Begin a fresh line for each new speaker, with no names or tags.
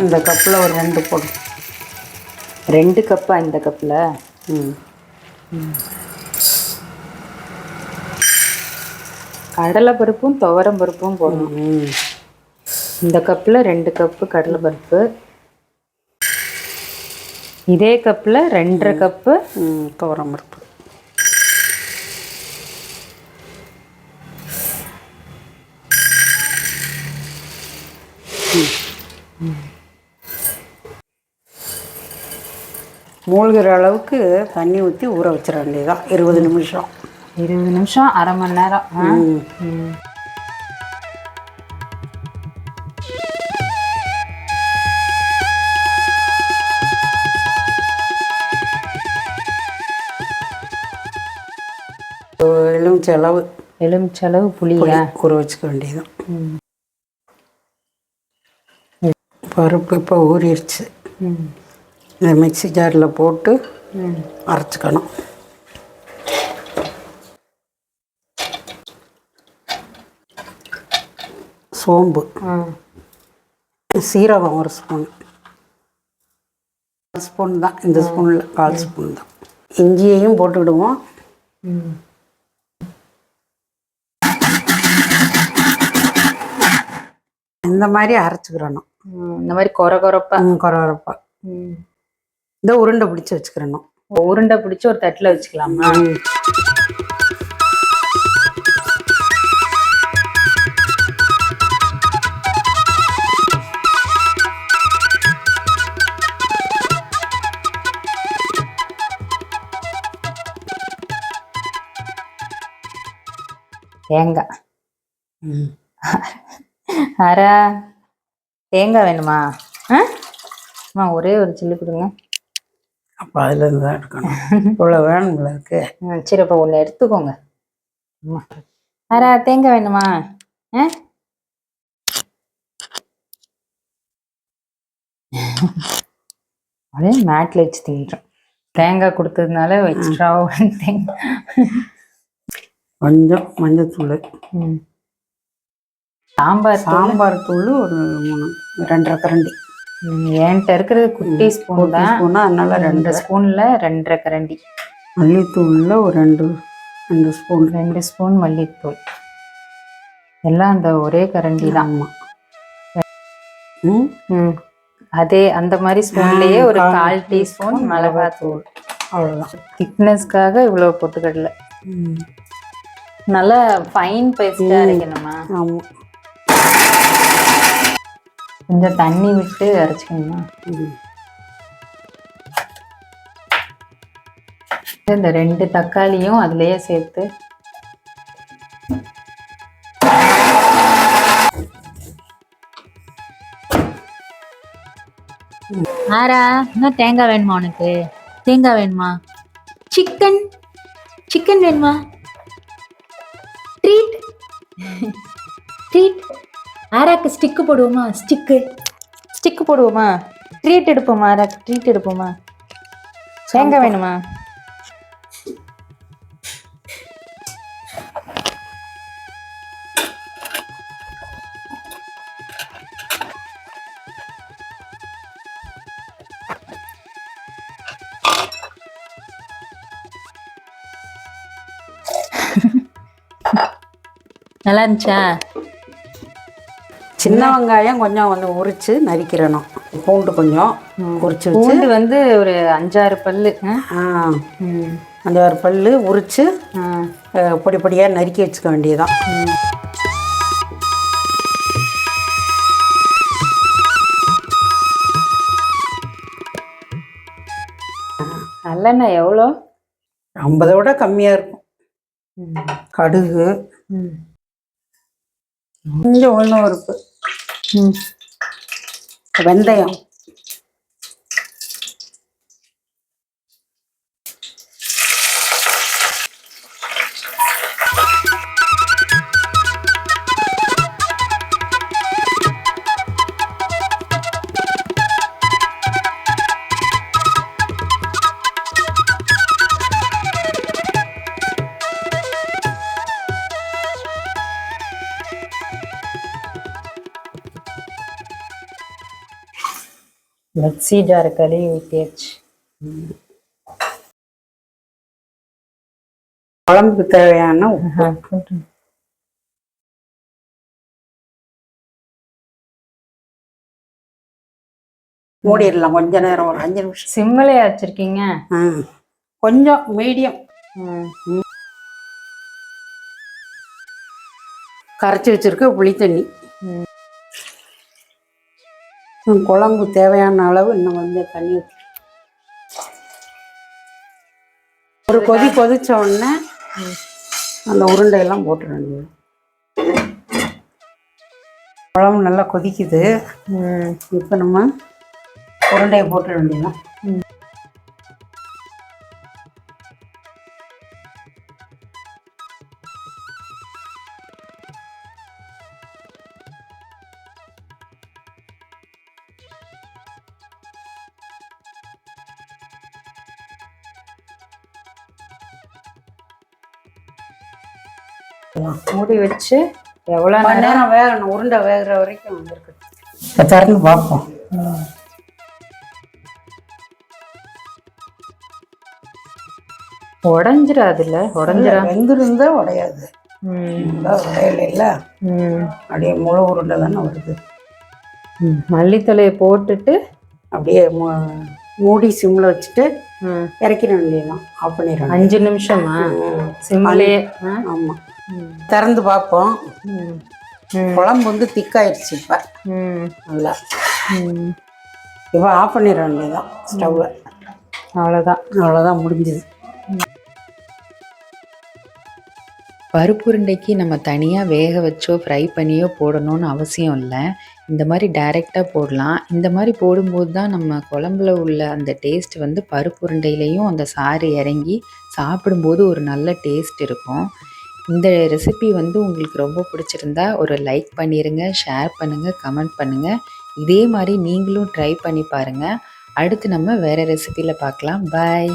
இந்த கப்பில் ஒரு ரெண்டு போடும்
ரெண்டு கப்பா இந்த கப்பில்?
ம்.
கடலை பருப்பும் துவரம் பருப்பும் போடணும்.
ம்.
இந்த கப்பில் ரெண்டு கப்பு கடலை பருப்பு. இதே கப்பில் ரெண்டரை கப்பு
துவரம் பருப்பு. மூழ்கிற அளவுக்கு தண்ணி ஊற்றி ஊற வச்சிட வேண்டியதான் இருபது நிமிஷம்
இருபது நிமிஷம் அரை மணி நேரம் ஆ?
ம்
ம்.
எலுமிச்சை அளவு
எலுமிச்சளவு புளியா
ஊற வச்சுக்க வேண்டியதான். பருப்பு இப்போ ஊறிடுச்சு
ம்.
இந்த மிக்ஸி ஜாரில் போட்டு. அரைச்சிக்கணும் சோம்பு. சீரகம் ஒரு ஸ்பூன் ஒரு ஸ்பூன் தான் இந்த ஸ்பூனில் கால் ஸ்பூன் தான் இஞ்சியையும் போட்டுக்கிடுவோம். இந்த மாதிரி அரைச்சிக்கிறணும்.
இந்த மாதிரி கொர கொரப்பா
குறவரப்பா
ம்.
இந்த உருண்டை பிடிச்சி வச்சுக்கிறணும்.
உருண்டை பிடிச்சி ஒரு தட்டில் வச்சுக்கலாமா? தேங்காய். அரா தேங்காய் வேணுமா? ஆ? ஒரே ஒரு சில்லு கொடுங்க.
அப்போ அதுலேருந்து தான் எடுக்கணும். இவ்வளோ வேணும்ல இருக்கு.
சரி அப்போ ஒன்று எடுத்துக்கோங்க. அரா தேங்காய் வேணுமா? ஆ? அதே மேட்டில் வச்சு தின்றோம் தேங்காய் கொடுத்ததுனால எக்ஸ்ட்ராவாக தேங்காய்.
கொஞ்சம் மஞ்சத்தூள்.
ம். சாம்பார்.
சாம்பார் தூள் ஒரு மூணு ரெண்டரை கரண்டி.
என்கிட்ட இருக்கிறது குட்டி ஸ்பூன் தான்.
ஸ்பூனா? அதனால ரெண்டு
ஸ்பூன்ல ரெண்டரை கரண்டி.
மல்லித்தூளில் ஒரு ரெண்டு ரெண்டு ஸ்பூன்.
ரெண்டு ஸ்பூன் மல்லித்தூள். எல்லாம் அந்த ஒரே கரண்டி தான்.
ம்
ம். அதே அந்த மாதிரி ஸ்பூன்லயே ஒரு கால் டீஸ்பூன் மிளகாத்தூள்.
அவ்வளோதான்
திக்னஸ்க்காக இவ்வளோ பொட்டுக்கடலை
ம்.
நல்லா ஃபைன் பேஸ்ட்டாக அரைக்கணுமா?
ஆமாம்
கொஞ்சம் தண்ணி விட்டு அரைச்சிக்கணுமா இந்த ரெண்டு தக்காளியும் அதுலேயே சேர்த்து.
ஆரா இன்னும் தேங்காய் வேணுமா உனக்கு? தேங்காய் வேணுமா? சிக்கன் சிக்கன் வேணுமா? ஆராக்கு ஸ்டிக்கு போடுவோமா? ஸ்டிக்கு
ஸ்டிக் போடுவோமா? ட்ரீட் எடுப்போமா ட்ரீட் எடுப்போமா? தேங்காய் வேணுமா?
நல்லா இருந்துச்சா?
சின்ன வெங்காயம் கொஞ்சம் வந்து உரிச்சு நறுக்கிறணும் பூண்டு கொஞ்சம் உரிச்சு வச்சு.
பூண்டு வந்து ஒரு அஞ்சாறு பல்லு.
உரிச்சு
ஆ.
அஹ், பொடி பொடியாக நறுக்கி வச்சுக்க வேண்டியதுதான்.
நல்லெண்ணெய் எவ்வளோ?
ஐம்பதை விட கம்மியாக இருக்கும். கடுகு. கொஞ்சம் உளுந்தம் பருப்பு.
ம்.
வெந்தயம்
மிக்ஸி ஜார் கழுவி ஊற்றியாச்சு
குழம்புக்கு தேவையான உப்பு. மூடிடலாம் கொஞ்ச நேரம் ஒரு அஞ்சு நிமிஷம்.
சிம்மிலே வச்சிருக்கீங்க?
கொஞ்சம் மீடியம். கரைச்சி வச்சிருக்க புளி தண்ணி. குழம்பு தேவையான அளவு இன்னும் கொஞ்சம் தண்ணி ஊத்தி. ஒரு கொதி கொதிச்ச உடனே அந்த உருண்டையெல்லாம் வேண்டியது குழம்பு நல்லா கொதிக்குது. இப்போ நம்ம உருண்டையை போட்டுற வேண்டியதான்
மூடி வச்சு எவ்வளோ நேரம்?
வேகணும். உருண்டை வேகிற வரைக்கும் வந்துருக்கு. திறந்து பார்ப்போம்.
உடஞ்சிராதுல்ல? உடஞ்சிரா?
வெந்திருந்தா உடையாது. உடையல அப்படியே முழு உருண்டை தானே வருது.
ம். மல்லித்தழையை போட்டுட்டு
அப்படியே மூடி சிம்மில் வச்சுட்டு இறக்கிட வேண்டியதான் ஆஃப் பண்ணிடணும்
அஞ்சு நிமிஷமா? சிம்மிலே ஆ?
ஆமாம் திறந்து பார்ப்போம். குழம்பு வந்து திக்காயிடுச்சு இப்போ.
ம்.
நல்லா.
ம்.
இப்போ ஆஃப் பண்ணிட வேண்டியதான் ஸ்டவ்வை
அவ்வளோதான்
அவ்வளோதான் முடிஞ்சுது.
பருப்புருண்டைக்கு நம்ம தனியாக வேக வச்சோ ஃப்ரை பண்ணியோ போடணும்னு அவசியம் இல்லை. இந்த மாதிரி டைரெக்டாக போடலாம். இந்த மாதிரி போடும்போது தான் நம்ம குழம்புல உள்ள அந்த டேஸ்ட் வந்து பருப்புருண்டையிலையும் அந்த சாறு இறங்கி சாப்பிடும்போது ஒரு நல்ல டேஸ்ட் இருக்கும். இந்த ரெசிபி வந்து உங்களுக்கு ரொம்ப பிடிச்சிருந்தா ஒரு லைக் பண்ணிடுங்க ஷேர் பண்ணுங்கள் கமெண்ட் பண்ணுங்கள் இதே மாதிரி நீங்களும் ட்ரை பண்ணி பாருங்கள் அடுத்து நம்ம வேறு ரெசிபியில் பார்க்கலாம். பாய்